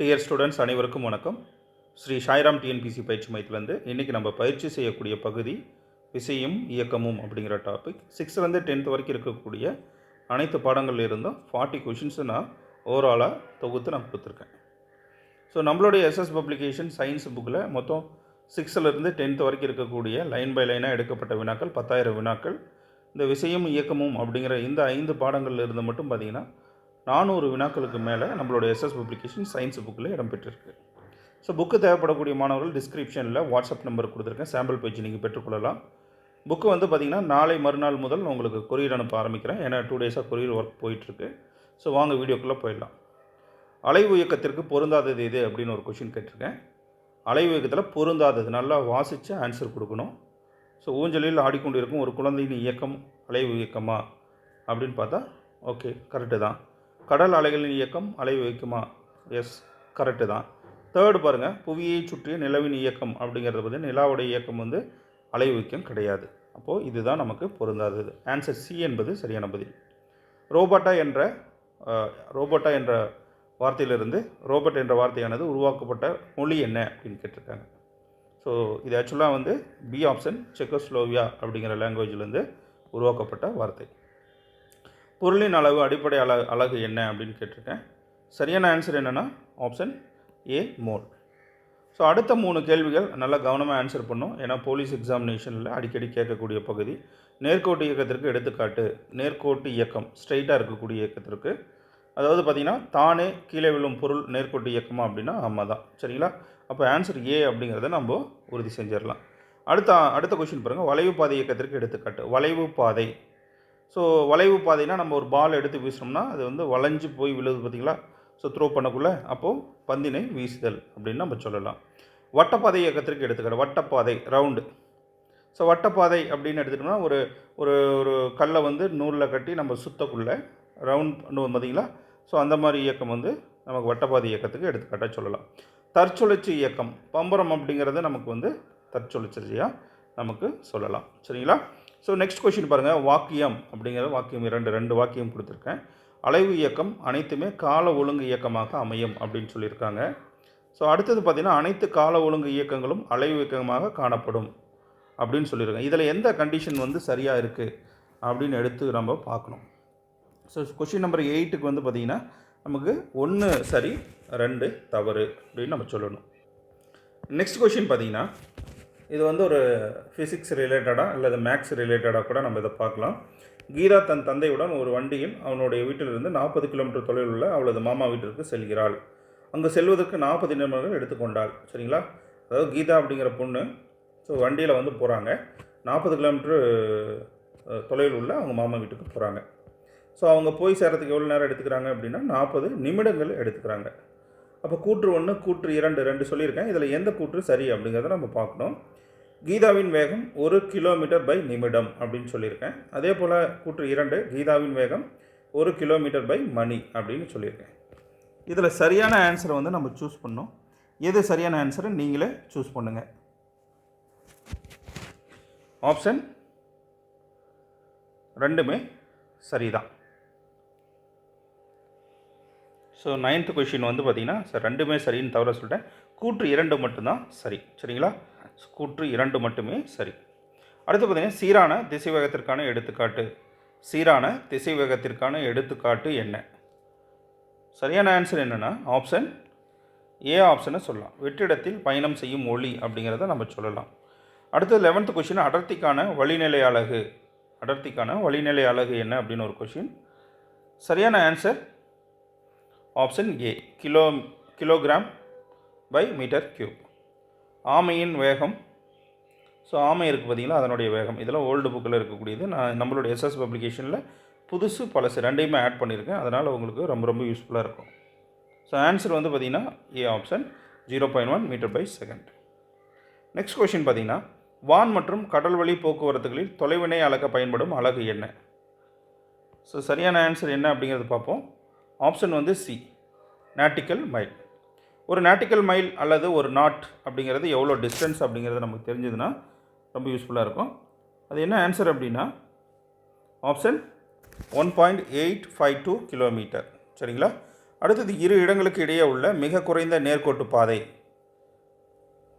Dear students அனைவருக்கும் வணக்கம். Sri Sairam TNPSC பயிற்சி மையத்திலேருந்து இன்றைக்கி நம்ம பயிற்சி செய்யக்கூடிய பகுதி விசையும் இயக்கமும் அப்படிங்கிற டாபிக் சிக்ஸ்த்லேருந்து டென்த் வரைக்கும் இருக்கக்கூடிய அனைத்து பாடங்கள்ல இருந்தும் ஃபார்ட்டி கொஷின்ஸை நான் ஓவராலாக தொகுத்து நான் கொடுத்துருக்கேன். ஸோ நம்மளுடைய எஸ்எஸ் பப்ளிகேஷன் சயின்ஸ் புக்கில் மொத்தம் சிக்ஸ்த்துலேருந்து டென்த் வரைக்கும் இருக்கக்கூடிய லைன் பை லைனாக எடுக்கப்பட்ட வினாக்கள் பத்தாயிரம் வினாக்கள். இந்த விசையும் இயக்கமும் அப்படிங்கிற இந்த ஐந்து பாடங்கள்ல இருந்து மட்டும் பார்த்திங்கன்னா நானூறு வினாக்களுக்கு மேலே நம்மளோட எஸ்எஸ் பப்ளிகேஷன் சயின்ஸ் புக்கில் இடம்பெற்றிருக்கு ஸோ புக்கு தேவைப்படக்கூடிய மாணவர்கள் டிஸ்கிரிப்ஷனில் வாட்ஸ்அப் நம்பர் கொடுத்துருக்கேன். சாம்பிள் பேஜ் நீங்கள் பெற்றுக்கொள்ளலாம். புக்கு வந்து பார்த்திங்கன்னா நாளை மறுநாள் முதல் நான் உங்களுக்கு கொரியர் அனுப்ப ஆரம்பிக்கிறேன். ஏன்னா டூ டேஸாக கொரியர் ஒர்க் போயிட்டுருக்கு. ஸோ வாங்க வீடியோக்குள்ளே போயிடலாம். அலைவு இயக்கத்திற்கு பொருந்தாதது எது அப்படின்னு ஒரு கொஷின் கேட்டிருக்கேன். அலைவு இயக்கத்தில் பொருந்தாதது நல்லா வாசித்து ஆன்சர் கொடுக்கணும். ஸோ ஊஞ்சலில் ஆடிக்கொண்டு இருக்கும் ஒரு குழந்தையின் இயக்கம் அலைவு இயக்கமா அப்படின்னு பார்த்தா ஓகே கரெக்டு தான். கடல் அலைகளின் இயக்கம் அலை வைக்குமா எஸ் கரெக்டு தான். தேர்டு பாருங்கள் புவியை சுற்றிய நிலவின் இயக்கம் அப்படிங்கிறத பற்றி நிலாவுடைய இயக்கம் வந்து அலை வைக்கம் கிடையாது. அப்போது இதுதான் நமக்கு பொருந்தாதது. ஆன்சர் சி என்பது சரியான பதில். ரோபோட்டா என்ற ரோபோட்டா என்ற வார்த்தையிலிருந்து ரோபோட் என்ற வார்த்தையானது உருவாக்கப்பட்ட மொழி என்ன அப்படின்னு கேட்டிருக்காங்க. ஸோ இது ஆக்சுவலாக வந்து பி ஆப்ஷன் செக்கோஸ்லோவியா அப்படிங்கிற லாங்குவேஜ்லேருந்து உருவாக்கப்பட்ட வார்த்தை. பொருளின் அளவு அடிப்படை அல அழகு என்ன அப்படின்னு கேட்டிருக்கேன். சரியான ஆன்சர் என்னென்னா ஆப்ஷன் ஏ மோல் ஸோ அடுத்த மூணு கேள்விகள் நல்லா கவனமாக ஆன்சர் பண்ணும். ஏன்னா போலீஸ் எக்ஸாமினேஷனில் அடிக்கடி கேட்கக்கூடிய பகுதி. நேர்கோட்டு இயக்கத்திற்கு எடுத்துக்காட்டு. நேர்கோட்டு இயக்கம் ஸ்ட்ரைட்டாக இருக்கக்கூடிய இயக்கத்திற்கு. அதாவது பார்த்திங்கன்னா தானே கீழே விழும் பொருள் நேர்கோட்டு இயக்கமாக அப்படின்னா ஆமாம் தான் சரிங்களா? அப்போ ஆன்சர் ஏ அப்படிங்கிறத நம்ம உறுதி செஞ்சிடலாம். அடுத்த அடுத்த கொஷின் பாருங்கள் வளைவு பாதை இயக்கத்திற்கு எடுத்துக்காட்டு. வளைவு பாதை. ஸோ வளைவு பாதைனா நம்ம ஒரு பால் எடுத்து வீசினோம்னா அது வந்து வளைஞ்சு போய் விழுது பார்த்தீங்களா? ஸோ த்ரோ பண்ணக்குள்ளே அப்போது பந்தினை வீசுதல் அப்படின்னு நம்ம சொல்லலாம். வட்டப்பாதை இயக்கத்திற்கு எடுத்துக்கிற வட்டப்பாதை ரவுண்டு ஸோ வட்டப்பாதை அப்படின்னு எடுத்துக்கிட்டோம்னா ஒரு ஒரு ஒரு கல்லை வந்து நூலில் கட்டி நம்ம சுத்தக்குள்ளே ரவுண்ட் பண்ணுவோம் பார்த்தீங்களா? ஸோ அந்த மாதிரி இயக்கம் வந்து நமக்கு வட்டப்பாதை இயக்கத்துக்கு எடுத்துக்காட்டாக சொல்லலாம். தற்சுழற்சி இயக்கம் பம்பரம் அப்படிங்கிறது நமக்கு வந்து தற்சுழற்சியாக நமக்கு சொல்லலாம். சரிங்களா? ஸோ நெக்ஸ்ட் கொஷின் பாருங்கள் வாக்கியம் அப்படிங்கிற வாக்கியம் இரண்டு ரெண்டு வாக்கியம் கொடுத்துருக்கேன். அலைவு இயக்கம் அனைத்துமே கால ஒழுங்கு இயக்கமாக அமையும் அப்படின்னு சொல்லியிருக்காங்க. ஸோ அடுத்தது பார்த்திங்கன்னா அனைத்து கால ஒழுங்கு இயக்கங்களும் அலைவு இயக்கமாக காணப்படும் அப்படின்னு சொல்லியிருக்காங்க. இதில் எந்த கண்டிஷன் வந்து சரியாக இருக்குது அப்படின்னு எடுத்து நம்ம பார்க்கணும். ஸோ கொஷின் நம்பர் எயிட்டுக்கு வந்து பார்த்திங்கன்னா நமக்கு ஒன்று சரி ரெண்டு தவறு அப்படின்னு நம்ம சொல்லணும். நெக்ஸ்ட் கொஷின் பார்த்தீங்கன்னா இது வந்து ஒரு ஃபிசிக்ஸ் ரிலேட்டடாக அல்லது மேக்ஸ் ரிலேட்டடாக கூட நம்ம இதை பார்க்கலாம். கீதா தன் தந்தையுடன் ஒரு வண்டியில் அவனுடைய வீட்டிலிருந்து நாற்பது கிலோமீட்டர் தொலைவில் உள்ள அவளது மாமா வீட்டிற்கு செல்கிறாள். அங்கு செல்வதற்கு நாற்பது நிமிடங்கள் எடுத்துக்கொண்டாள் சரிங்களா? அதாவது கீதா அப்படிங்கிற பொண்ணு ஸோ வண்டியில் வந்து போகிறாங்க நாற்பது கிலோமீட்ரு தொலைவில் உள்ள அவங்க மாமா வீட்டுக்கு போகிறாங்க ஸோ அவங்க போய் சேரத்துக்கு எவ்வளோ நேரம் எடுத்துக்கிறாங்க அப்படின்னா நாற்பது நிமிடங்கள் எடுத்துக்கிறாங்க. அப்போ கூற்று ஒன்று கூற்று இரண்டு ரெண்டு சொல்லியிருக்கேன். இதில் எந்த கூற்று சரி அப்படிங்கிறத நம்ம பார்க்கணும். கீதாவின் வேகம் ஒரு கிலோமீட்டர் பை நிமிடம் அப்படின்னு சொல்லியிருக்கேன். அதே போல் கூற்று இரண்டு கீதாவின் வேகம் ஒரு கிலோமீட்டர் பை மணி அப்படின்னு சொல்லியிருக்கேன். இதில் சரியான ஆன்சரை வந்து நம்ம சூஸ் பண்ணோம். எது சரியான ஆன்சரை நீங்களே சூஸ் பண்ணுங்கள் ஆப்ஷன் ரெண்டுமே சரிதான். ஸோ நைன்த்து கொஷின் வந்து பார்த்திங்கன்னா சார் ரெண்டுமே சரின்னு தவிர சொல்லிட்டேன். கூற்று இரண்டு மட்டும்தான் சரி. சரிங்களா? கூற்று இரண்டு மட்டுமே சரி. அடுத்து பார்த்தீங்கன்னா சீரான திசைவேகத்திற்கான எடுத்துக்காட்டு. சீரான திசைவேகத்திற்கான எடுத்துக்காட்டு என்ன? சரியான ஆன்சர் என்னென்னா ஆப்ஷன் ஏ ஆப்ஷனை சொல்லலாம். வெற்றிடத்தில் பயணம் செய்யும் ஒளி அப்படிங்கிறத நம்ம சொல்லலாம். அடுத்து லெவன்த்து கொஷின் அடர்த்திக்கான வழிநிலை அழகு அடர்த்திக்கான வழிநிலை அலகு என்ன அப்படின்னு ஒரு கொஷின் சரியான answer option A kilo kilogram by metre cube ஆமையின் வேகம். ஸோ ஆமை இருக்குது பார்த்தீங்களா? அதனுடைய வேகம். இதெல்லாம் ஓல்டு புக்கில் இருக்கக்கூடியது. நான் நம்மளுடைய எஸ்எஸ் பப்ளிகேஷனில் புதுசு பழசு ரெண்டையுமே ஆட் பண்ணியிருக்கேன். அதனால் உங்களுக்கு ரொம்ப ரொம்ப யூஸ்ஃபுல்லாக இருக்கும். ஸோ ஆன்சர் வந்து பார்த்திங்கன்னா A option zero point one metre by second next question பார்த்தீங்கன்னா வான் மற்றும் கடல்வழி போக்குவரத்துகளில் தொலைவினை அளக்க பயன்படும் அலகு என்ன? ஸோ சரியான ஆன்சர் என்ன அப்படிங்கிறது பார்ப்போம். ஆப்ஷன் வந்து சி நாட்டிக்கல் மைல் ஒரு நாட்டிக்கல் மைல் அல்லது ஒரு நாட் அப்படிங்கிறது எவ்வளோ டிஸ்டன்ஸ் அப்படிங்கிறது நமக்கு தெரிஞ்சதுன்னா ரொம்ப யூஸ்ஃபுல்லாக இருக்கும். அது என்ன ஆன்சர் அப்படின்னா option one point eight five two kilometre சரிங்களா? அடுத்தது இரு இடங்களுக்கு இடையே உள்ள மிக குறைந்த நேர்கோட்டு பாதை.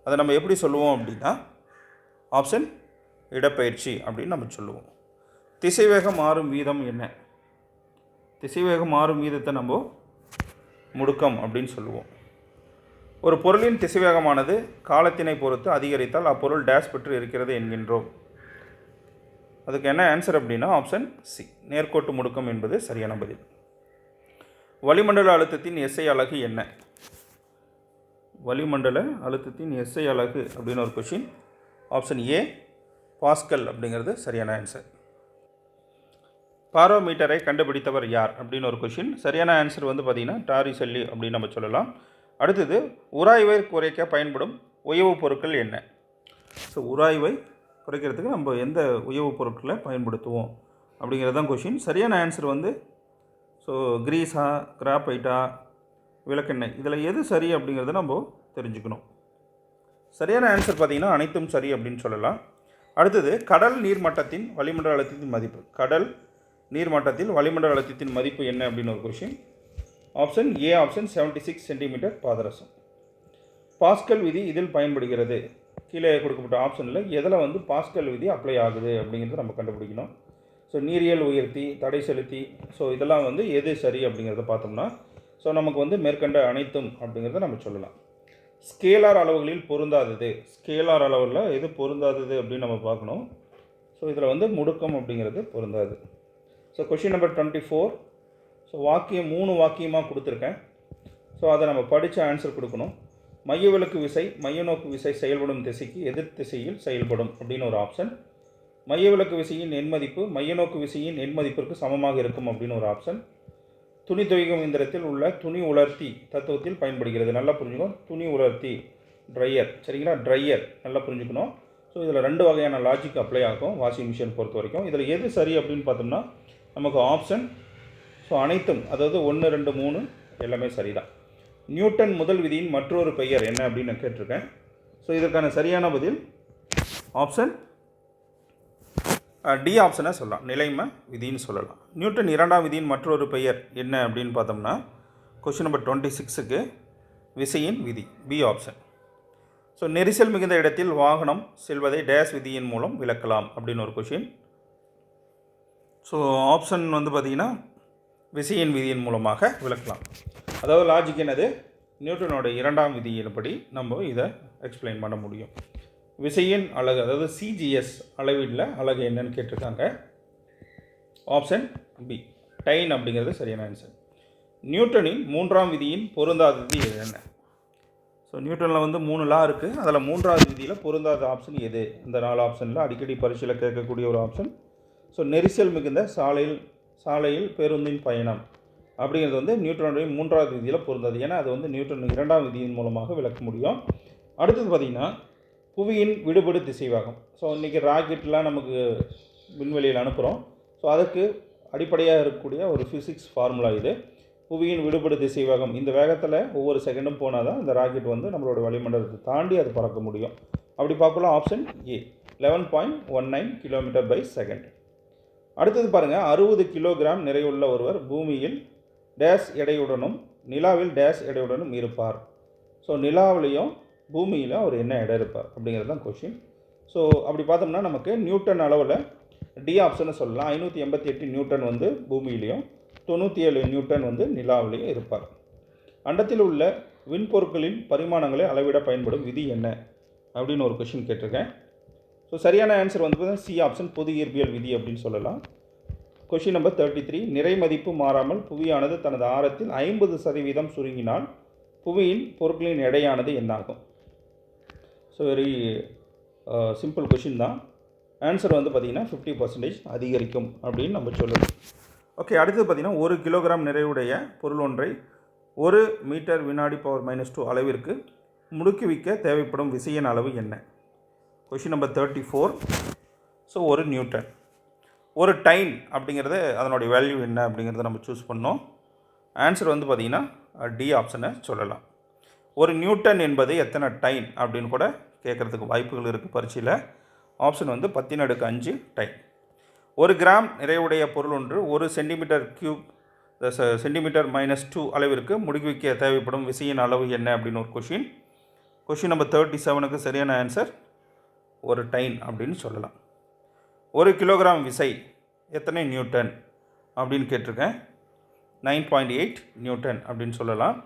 அதை நம்ம எப்படி சொல்லுவோம் அப்படின்னா ஆப்ஷன் இடப்பெயர்ச்சி அப்படின்னு நம்ம சொல்லுவோம். திசைவேகம் மாறும் வீதம் என்ன? திசைவேகம் மாறும் வீதத்தை நம்ம முடுக்கம் அப்படின்னு சொல்லுவோம். ஒரு பொருளின் திசைவேகமானது காலத்தினை பொறுத்து அதிகரித்தால் அப்பொருள் டேஷ் பெற்று இருக்கிறது என்கின்றோம். அதுக்கு என்ன ஆன்சர் அப்படின்னா ஆப்ஷன் சி நேர்கோட்டு முடுக்கம் என்பது சரியான பதில். வளிமண்டல அழுத்தத்தின் எஸ்ஐ அலகு என்ன? வளிமண்டல அழுத்தத்தின் எஸ்ஐ அலகு அப்படின்னு ஒரு கொஷின் ஆப்ஷன் ஏ பாஸ்கல் அப்படிங்கிறது சரியான ஆன்சர் பாரோமீட்டரை கண்டுபிடித்தவர் யார் அப்படின்னு ஒரு கொஷின் சரியான ஆன்சர் வந்து பார்த்திங்கன்னா டாரி செல்லி அப்படின்னு நம்ம சொல்லலாம். அடுத்தது உராய்வை குறைக்க பயன்படும் உயவுப் பொருட்கள் என்ன? ஸோ உராய்வை குறைக்கிறதுக்கு நம்ம எந்த உயவுப் பொருட்களை பயன்படுத்துவோம்? அப்படிங்கிறது தான் கொஷின் சரியான ஆன்சர் வந்து ஸோ கிரீஸா கிராப்பைட்டா விளக்கெண்ணெய் இதில் எது சரி அப்படிங்கிறத நம்ம தெரிஞ்சுக்கணும். சரியான ஆன்சர் பார்த்திங்கன்னா அனைத்தும் சரி அப்படின்னு சொல்லலாம். அடுத்தது கடல் நீர்மட்டத்தின் வளிமண்டல அழுத்தத்தின் மதிப்பு. கடல் நீர்மட்டத்தில் வளிமண்டல அழுத்தத்தின் மதிப்பு என்ன அப்படின்னு ஒரு question option A option 76 six centimetre பாதரசம். Pascal விதி இதில் பயன்படுகிறது. கீழே கொடுக்கப்பட்ட ஆப்ஷனில் எதில் வந்து பாஸ்கல் விதி அப்ளை ஆகுது அப்படிங்கிறத நம்ம கண்டுபிடிக்கணும். ஸோ நீரியல் உயர்த்தி தடை செலுத்தி ஸோ இதெல்லாம் வந்து எது சரி அப்படிங்கிறத பார்த்தோம்னா ஸோ நமக்கு வந்து மேற்கண்ட அனைத்தும் அப்படிங்கிறத நம்ம சொல்லலாம். ஸ்கேலார் அளவுகளில் பொருந்தாதது. ஸ்கேலார் அளவில் எது பொருந்தாதது அப்படின்னு நம்ம பார்க்கணும். ஸோ இதில் வந்து முடுக்கம் அப்படிங்கிறது பொருந்தாது. So question number twenty four so வாக்கியம் மூணு வாக்கியமாக கொடுத்துருக்கேன். ஸோ அதை நம்ம படித்து ஆன்சர் கொடுக்கணும். மையவிலக்கு விசை மையநோக்கு விசை செயல்படும் திசைக்கு எதிர் திசையில் செயல்படும் அப்படின்னு ஒரு ஆப்ஷன் மையவிலக்கு விசையின் எண்மதிப்பு மையநோக்கு விசையின் எண்மதிப்பிற்கு சமமாக இருக்கும் அப்படின்னு ஒரு ஆப்ஷன் துணி துவைக்கும் இயந்திரத்தில் உள்ள துணி உலர்த்தி தத்துவத்தில் பயன்படுகிறது. நல்லா புரிஞ்சுக்கணும் துணி உலர்த்தி ட்ரையர் சரிங்களா? ட்ரையர் நல்லா புரிஞ்சுக்கணும். ஸோ இதில் ரெண்டு வகையான லாஜிக் அப்ளை ஆகும். வாஷிங் மிஷின் பொறுத்த வரைக்கும் இதில் எது சரி அப்படின்னு பார்த்தோம்னா நமக்கு ஆப்ஷன் ஸோ அனைத்தும் அதாவது ஒன்று ரெண்டு மூணு எல்லாமே சரிதான். நியூட்டன் முதல் விதியின் மற்றொரு பெயர் என்ன அப்படின்னு நான் கேட்டிருக்கேன். ஸோ இதற்கான சரியான பதில் ஆப்ஷன் டி ஆப்ஷனை சொல்லலாம். நிலைமை விதின்னு சொல்லலாம். நியூட்டன் இரண்டாம் விதியின் மற்றொரு பெயர் என்ன அப்படின்னு பார்த்தோம்னா கொஷின் நம்பர் டுவெண்ட்டி சிக்ஸுக்கு விசையின் விதி பி ஆப்ஷன் ஸோ நெரிசல் மிகுந்த இடத்தில் வாகனம் செல்வதை டேஸ் விதியின் மூலம் விளக்கலாம் அப்படின்னு ஒரு கொஷின் ஸோ ஆப்ஷன் வந்து பார்த்திங்கன்னா விசையின் விதியின் மூலமாக விளக்கலாம். அதாவது லாஜிக் என்னது? நியூட்டனோட இரண்டாம் விதியின்படி நம்ம இதை எக்ஸ்பிளைன் பண்ண முடியும். விசையின் அழகு அதாவது சிஜிஎஸ் அளவீட்டில் அழகு என்னன்னு கேட்டிருக்காங்க. ஆப்ஷன் பி டைன் அப்படிங்கிறது சரியான ஆன்சர் நியூட்டனின் மூன்றாம் விதியின் பொருந்தாதது எது என்ன? ஸோ நியூட்டனில் வந்து மூணு லா இருக்குது அதில் மூன்றாவது விதியில் பொருந்தாத ஆப்ஷன் எது? இந்த நாலு ஆப்ஷனில் அடிக்கடி பரீட்சையில் கேட்கக்கூடிய ஒரு ஆப்ஷன் ஸோ நெரிசல் மிகுந்த சாலையில் சாலையில் பேருந்தின் பயணம் அப்படிங்கிறது வந்து நியூட்டனுடைய மூன்றாவது விதியில் பொருந்தாது. ஏன்னா அது வந்து நியூட்டன் இரண்டாம் விதியின் மூலமாக விளக்க முடியும். அடுத்தது பார்த்திங்கன்னா புவியின் விடுபடு திசைவாகம். ஸோ இன்றைக்கி ராக்கெட்லாம் நமக்கு விண்வெளியில் அனுப்புகிறோம் ஸோ அதுக்கு அடிப்படையாக இருக்கக்கூடிய ஒரு ஃபிசிக்ஸ் ஃபார்முலா இது. புவியின் விடுபடு திசைவேகம். இந்த வேகத்தில் ஒவ்வொரு செகண்டும் போனால் தான் இந்த ராக்கெட் வந்து நம்மளோட வளிமண்டலத்தை தாண்டி அது பறக்க முடியும். அப்படி பார்க்கலாம். Option A eleven point one nine kilometre by second அடுத்தது பாருங்கள் அறுபது கிலோகிராம் நிறையுள்ள ஒருவர் பூமியில் டேஷ் எடையுடனும் நிலாவில் டேஷ் எடையுடனும் இருப்பார். ஸோ நிலாவிலையும் பூமியிலும் அவர் என்ன எடை இருப்பார் அப்படிங்கிறது தான் கொஷின் ஸோ அப்படி பார்த்தோம்னா நமக்கு நியூட்டன் அளவில் டி ஆப்ஷனை சொல்லலாம். ஐநூற்றி எண்பத்தி எட்டு நியூட்டன் வந்து பூமியிலையும் தொண்ணூற்றி ஏழு நியூட்டன் வந்து நிலாவிலையும் இருப்பார். அண்டத்தில் உள்ள விண்பொருட்களின் பரிமாணங்களை அளவிட பயன்படும் விதி என்ன? அப்படின்னு ஒரு கொஷின் கேட்டிருக்கேன். ஸோ சரியான ஆன்சர் வந்து பார்த்தீங்கன்னா சி ஆப்ஷன் பொது இயற்பியல் விதி அப்படின்னு சொல்லலாம். கொஷின் நம்பர் தேர்ட்டி த்ரீ நிறை மதிப்பு மாறாமல் புவியானது தனது ஆரத்தில் ஐம்பது சதவீதம் சுருங்கினால் புவியின் பொருட்களின் எடையானது என்னாகும்? ஸோ வெரி சிம்பிள் கொஷின் தான். ஆன்சர் வந்து பார்த்திங்கன்னா ஃபிஃப்டி பர்சன்டேஜ் அதிகரிக்கும் அப்படின்னு நம்ம சொல்லணும் ஓகே அடுத்து பார்த்திங்கன்னா ஒரு கிலோகிராம் நிறைவுடைய பொருள் ஒன்றை ஒரு மீட்டர் வினாடி பவர் மைனஸ் டூ அளவிற்கு முடுக்குவிக்க தேவைப்படும் விசையின் அளவு என்ன? Question number thirty four so ஒரு நியூட்டன். ஒரு டைன் அப்படிங்கிறது அதனுடைய வேல்யூ என்ன அப்படிங்கிறத நம்ம சூஸ் பண்ணோம். ஆன்சர் வந்து பார்த்திங்கன்னா டி ஆப்ஷனை சொல்லலாம். ஒரு நியூட்டன் என்பது எத்தனை டைன் அப்படின்னு கூட கேட்குறதுக்கு வாய்ப்புகள் இருக்குது பரீட்சையில். ஆப்ஷன் வந்து பத்தின் அடுக்கு அஞ்சு டைன். ஒரு கிராம் நிறைவுடைய பொருள் ஒன்று ஒரு centimetre cube centimetre minus two அளவிற்கு முடுக்கிவிக்க தேவைப்படும் விசையின் அளவு என்ன அப்படின்னு ஒரு கொஷின் கொஷின் நம்பர் தேர்ட்டி செவனுக்கு சரியான ஆன்சர் ஒரு டைன் அப்படின்னு சொல்லலாம். ஒரு கிலோகிராம் விசை எத்தனை நியூட்டன் அப்படின்னு கேட்டிருக்கேன். நைன் பாயிண்ட் எயிட் நியூட்டன் அப்படின்னு சொல்லலாம்.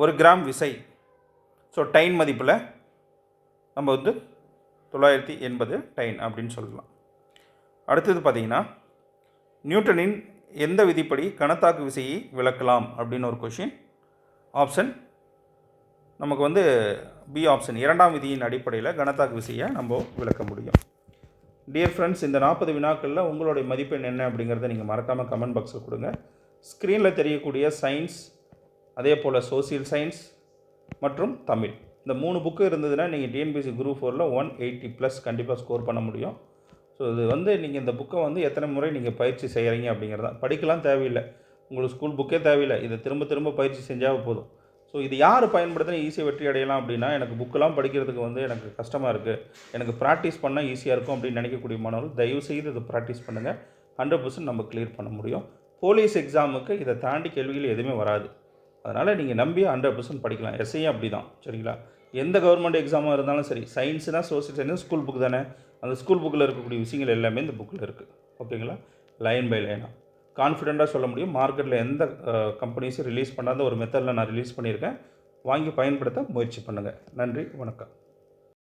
ஒரு கிராம் விசை. ஸோ டைன் மதிப்பில் நம்ம வந்து தொள்ளாயிரத்தி எண்பது டைன் அப்படின்னு சொல்லலாம். அடுத்தது பார்த்தீங்கன்னா நியூட்டனின் எந்த விதிப்படி கணத்தாக்கு விசையை விளக்கலாம் அப்படின்னு ஒரு கொஷின் ஆப்ஷன் நமக்கு வந்து பி ஆப்ஷன் இரண்டாம் விதியின் அடிப்படையில் கனத்தாக்கு விசையை நம்ம விளக்க முடியும். டியர் ஃப்ரெண்ட்ஸ் இந்த நாற்பது வினாக்களில் உங்களுடைய மதிப்பெண் என்ன அப்படிங்கிறத நீங்கள் மறக்காமல் கமெண்ட் பாக்ஸில் கொடுங்க. ஸ்க்ரீனில் தெரியக்கூடிய சயின்ஸ் அதே போல் சோசியல் சயின்ஸ் மற்றும் தமிழ். இந்த மூணு புக்கு இருந்ததுன்னா நீங்கள் டிஎன்பிசி குரூப் ஃபோரில் ஒன் எயிட்டி ப்ளஸ் கண்டிப்பாக ஸ்கோர் பண்ண முடியும். ஸோ இது வந்து நீங்கள் இந்த புக்கை வந்து எத்தனை முறை நீங்கள் பயிற்சி செய்கிறீங்க அப்படிங்கிறதான் படிக்கலாம் தேவையில்லை. உங்களுக்கு ஸ்கூல் புக்கே தேவையில்லை. இதை திரும்ப திரும்ப பயிற்சி செஞ்சால் போதும். ஸோ இது யார் பயன்படுத்தினா ஈஸியாக வெற்றி அடையலாம் அப்படின்னா எனக்கு புக்கெல்லாம் படிக்கிறதுக்கு வந்து எனக்கு கஷ்டமாக இருக்குது எனக்கு ப்ராக்டிஸ் பண்ணால் ஈஸியாக இருக்கும் அப்படின்னு நினைக்கக்கூடிய மாணவர்கள் தயவு செய்து இதை ப்ராக்டிஸ் பண்ணுங்கள் ஹண்ட்ரட் பர்சன்ட் நம்ம கிளியர் பண்ண முடியும். போலீஸ் எக்ஸாமுக்கு இதை தாண்டி கேள்விகள் எதுவுமே வராது. அதனால் நீங்கள் நம்பி ஹண்ட்ரட் பர்சன்ட் படிக்கலாம். எஸ்ஐயும் அப்படி தான் சரிங்களா? எந்த கவர்மெண்ட் எக்ஸாமாக இருந்தாலும் சரி சயின்ஸுனா சோசியல் சயின்ஸ் ஸ்கூல் புக் தானே. அந்த ஸ்கூல் புக்கில் இருக்கக்கூடிய விஷயங்கள் எல்லாமே இந்த புக்கில் இருக்குது ஓகேங்களா லைன் பை லைனாக கான்ஃபிடெண்ட்டாக சொல்ல முடியும். மார்க்கெட்டில் எந்த கம்பெனிஸும் ரிலீஸ் பண்ணாத ஒரு மெத்தடில் நான் ரிலீஸ் பண்ணியிருக்கேன். வாங்கி பயன்படுத்த முயற்சி பண்ணுங்கள் நன்றி வணக்கம்.